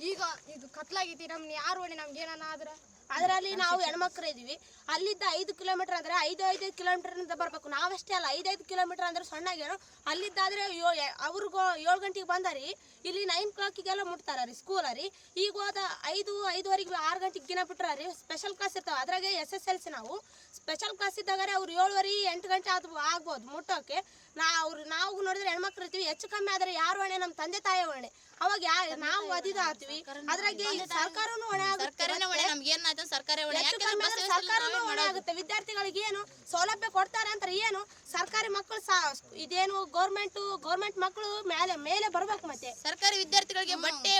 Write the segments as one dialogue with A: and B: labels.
A: ಈಗ ಇದು ಕತ್ಲಾಗೈತಿ ನಮ್ನ ಯಾರು ಹೊಣೆ, ನಮ್ಗೆ ಏನಾನ ಆದ್ರ?
B: ಅದರಲ್ಲಿ ನಾವು ಹೆಣ್ಮಕ್ಳು ಇದೀವಿ. ಅಲ್ಲಿದ್ದ ಐದು ಕಿಲೋಮೀಟರ್ ಅಂದ್ರೆ ಐದು ಐದು ಕಿಲೋಮೀಟರ್ ಅಂತ ಬರ್ಬೇಕು. ನಾವಷ್ಟೇ ಅಲ್ಲ ಐದೈದು ಕಿಲೋಮೀಟರ್ ಅಂದ್ರೆ ಸಣ್ಣಗೇನು, ಅಲ್ಲಿದ್ದಾದ್ರೆ ಯೋ- ಅವ್ರಿಗೂ ಏಳು ಗಂಟೆಗೆ ಬಂದಾರಿ ಇಲ್ಲಿ ನೈನ್ ಕ್ಲಾಕಿಗೆಲ್ಲ ಮುಟ್ತಾರ ರೀ ಸ್ಕೂಲ ರೀ. ಈಗ ಹೋದ ಐದು, ಐದುವರೆಗೆ ಆರು ಗಂಟೆಗೆ ದಿನ ಬಿಟ್ರ ರೀ ಸ್ಪೆಷಲ್ ಕ್ಲಾಸ್ ಇರ್ತಾವೆ. ಅದ್ರಾಗೆ ಎಸ್ ಎಸ್ ಎಲ್ ಸಿ ನಾವು. ಸ್ಪೆಷಲ್ ಕ್ಲಾಸ್ ಇದ್ದಾಗ ಅವ್ರು ಏಳುವರೆ, ಎಂಟು ಗಂಟೆ ಆದ್, ಆಗ್ಬೋದು ಮುಟ್ಟೋಕೆ. ಅವ್ರು ನಾವು ನೋಡಿದ್ರೆ ಹೆಣ್ಮಕ್ಳು ಇರ್ತೀವಿ ಹೆಚ್ಚು ಕಮ್ಮಿ ಆದ್ರೆ ಯಾರು ಹೊಣೆ? ನಮ್ಮ ತಂದೆ ತಾಯಿ ಹೊಣೆ. ಅವಾಗ ಯಾ ನಾವು ಅದಿದ ಆಗ್ತೀವಿ. ಅದ್ರಾಗೆ ಈ ಸರ್ಕಾರನು ಹೊಣೆ ಆಗುತ್ತೆ.
C: ಸರ್ಕಾರ
B: ಸರ್ಕಾರನೂ ಹೊಣೆ ಆಗುತ್ತೆ. ವಿದ್ಯಾರ್ಥಿಗಳಿಗೆ ಏನು ಸೌಲಭ್ಯ ಕೊಡ್ತಾರೆ ಅಂತ ಏನು ಸರ್ಕಾರಿ ಮಕ್ಕಳು ಸಾ ಇದೇನು ಗೌರ್ಮೆಂಟ್ ಗೌರ್ಮೆಂಟ್ ಮಕ್ಕಳು ಮೇಲೆ ಮೇಲೆ ಬರ್ಬೇಕು ಮತ್ತೆ.
C: ಸರ್ಕಾರಿ ವಿದ್ಯಾರ್ಥಿಗಳಿಗೆ ಬಟ್ಟೆ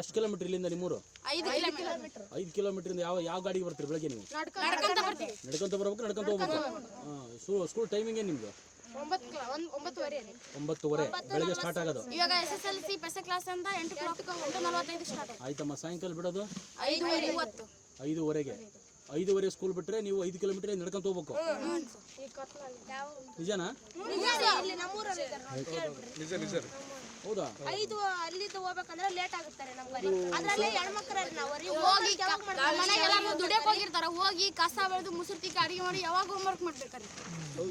D: ಎಷ್ಟು ಕಿಲೋಮೀಟರ್ ಇಲ್ಲಿಂದ ನಿಮ್ಮೂರು?
A: ಐದು ಕಿಲೋಮೀಟರ್
D: ಇಂದ ಕಿಲೋಮೀಟರ್ ಯಾವ ಯಾವ ಗಾಡಿಗೆ ಬರ್ತೀರಿ ಬೆಳಗ್ಗೆ ನೀವು?
A: ನಡ್ಕೊಂತ
D: ಬರ್ಬೇಕು ನಡ್ಕೊಂತ ಹೋಗ್ಬೇಕು? ಸ್ಕೂಲ್ ಟೈಮಿಂಗ್ ಏನು ನಿಮ್ದು?
A: ಒಂಬತ್ತು ಒಂದ್ ಒಂಬತ್ತುವರೆ ರೀ
D: ಒಂಬತ್ತುವರೆ. ಬೆಳಗ್ಗೆ ಸ್ಟಾರ್ಟ್ ಆಗೋದು.
A: ಇವಾಗ S S L C class ಅಂತ ಎಂಟು ಎಂಟು ನಲವತ್ತೈದು ಸ್ಟಾರ್ಟ್
D: ಆಯ್ತಮ್ಮ ಸಾಯಂಕಾಲ ಬಿಡೋದು?
A: ಐದುವರೆ
D: ಐದುವರೆಗೆ. ಐದುವರೆ ಸ್ಕೂಲ್ ಬಿಟ್ರೆ ನೀವು ಐದು ಕಿಲೋಮೀಟರ್ ನಡ್ಕೊಂತ ಹೋಗ್ಬೇಕು. ನಿಜನಾ?
B: ಇಲ್ಲಿ ನಿಜ ಇದ್ದಾರೆ.
D: ಹೌದಾ.
B: ಐದು ಅಲ್ಲಿದ್ದು ಹೋಗ್ಬೇಕಂದ್ರೆ ಲೇಟ್ ಆಗುತ್ತಾರೆ ನಮ್ಗೆ. ಅದ್ರಲ್ಲೇ ಹೆಣ್ಮಕ್ಳಲ್ಲಿ ನಾವು ರೀ.
A: ಹೋಗಿ ಮನೆಗೆಲ್ಲ ಹೋಗಿರ್ತಾರ ಹೋಗಿ ಕಸ ಬೆಳೆದು ಮುಸುರು ತಿಕ್ಕಿ ಅಡಿಗೆ ಮಾಡಿ ಯಾವಾಗ ಹೋಮ್ವರ್ಕ್ ಮಾಡ್ಬೇಕಾರೆ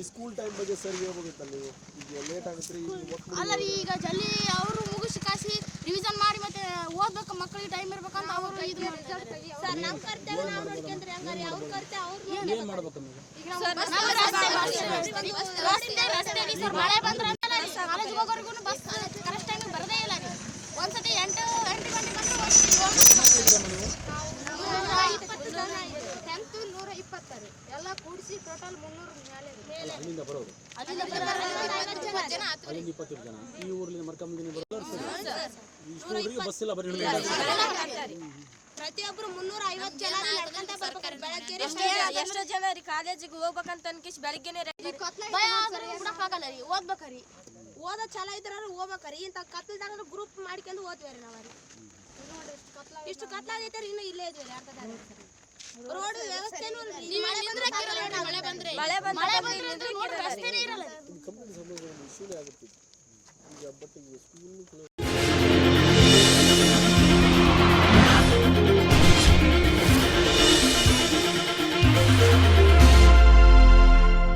E: ಸ್ಕೂಲ್ ಟೈಮ್ ಬಗ್ಗೆ ಸರಿ ಹೇಳ್ಬೋದಿತ್ತಲ್ಲ ನೀವು ಈಗ ಲೇಟ್ ಆಗುತ್ತೆ
A: ಅಲ್ಲ ರೀ ಈಗ ಜಲ್ದಿ ಅವರು ಮುಗಿಸಿ ಕಾಸಿ ರಿವಿಷನ್ ಮಾಡಿ ಮತ್ತೆ ಓದ್ಬೇಕು ಮಕ್ಕಳಿಗೆ ಟೈಮ್ ಇರ್ಬೇಕಂತ ಅವರು ಇದು ಮಾಡ್ತಾರೆ
B: ಸರ್ ನಮ್ಮ ಕರ್ತವ್ಯ ನಾವು ನೋಡ್ಕೊಂಡ್ರೆ ಹಂಗಾರೆ ಅವ್ರ ಕರ್ತವ್ಯ ಅವ್ರು
D: ಏನು ಮಾಡ್ಬೇಕು ನೀವು
A: ಸರ್ ಮಳೆ ಬಂದ್ರೆ ಕಾಲೇಜ್ ಹೋಗೋರಿಗೂ ಬಸ್ ಕರೆಕ್ಟ್ ಟೈಮಿಗೆ ಬರದೇ ಇಲ್ಲ ರೀ ಒಂದ್ಸತಿ ಎಂಟು ಎಂಟು ಗಂಟೆ ಬಂದ್ರೆ ಇಪ್ಪತ್ತು ಜನ ಟೆಂತ್ ನೂರ ರೀ ಎಲ್ಲ ಕೂಡಿಸಿ ಟೋಟಲ್ ಮುನ್ನೂರು ಮೇಲೆ ರೀ.
D: ಅಲ್ಲ ಅಲ್ಲಿಂದ ಬರೋದು
A: ಅಲ್ಲಿಂದ ಬರೋರು.
C: ಜನ. ಆತು.
D: ಅಲ್ಲಿಂದ ಇಪ್ಪತ್ತು ಜನ. ಈ ಊರಲ್ಲಿ ಮರ್ಕೊಂಬಂದಿನಿ ಬರೋದು ಸರಿ. ಇಷ್ಟು ಊರಿಗೆ ಬಸ್ ಇಲ್ಲ ಬರೀ ನಡ್ಕೊಂತ
B: ಪ್ರತಿಯೊಬ್ರು ಮುನ್ನೂರ ಐವತ್ತು ಜನ ನಡ್ಕೊಂತ ಬರ್ಬೇಕು. ಬೆಳಗ್ಗೆ ರೀ.
F: ಎಷ್ಟೋ ಜನ ರೀ ಕಾಲೇಜಿಗೆ ಹೋಗ್ಬೇಕಂತ ಅನ್ಕಿಸ್ ಬೆಳಗ್ಗೆನೆ
A: ಬಿಡಕ್ಕಾಗಲ್ಲ ರೀ. ಓದ್ಬೇಕ್ರಿ
B: ಓದ ಚಲೋ ಇದ್ರ ಹೋಗ್ಬೇಕ್ರಿ. ಇಂಥ ಕತ್ಲದಾಗ ಗ್ರೂಪ್ ಮಾಡ್ಕೊಂಡು ಓದ್ವಿ ರೀ ನಾವ್ ಇಷ್ಟು ಕತ್ಲಾಗೈತೆ ರೀ ಇನ್ನು ಇಲ್ಲೇ ಇದ್ವಿ ರೀ ಅರ್ಧ ರೋಡ್ ವ್ಯವಸ್ಥೆನೂ ಇಲ್ರಿ. ಮಳೆ ಬಂದ್ರೆ?
C: ಬಂದ್ರೆ
A: ಬಂದ್ರೆ ರಸ್ತೆನೇ ಇರಲ್ಲ ರೀ.
E: ಕಂಪ್ಲೀಟ್ ಸಂಬಂಧ ಇಶ್ಯೂನೇ ಆಗುತ್ತೆ. ಈಗ ಬಟ್ ಈಗ ಸ್ಕೂಲ್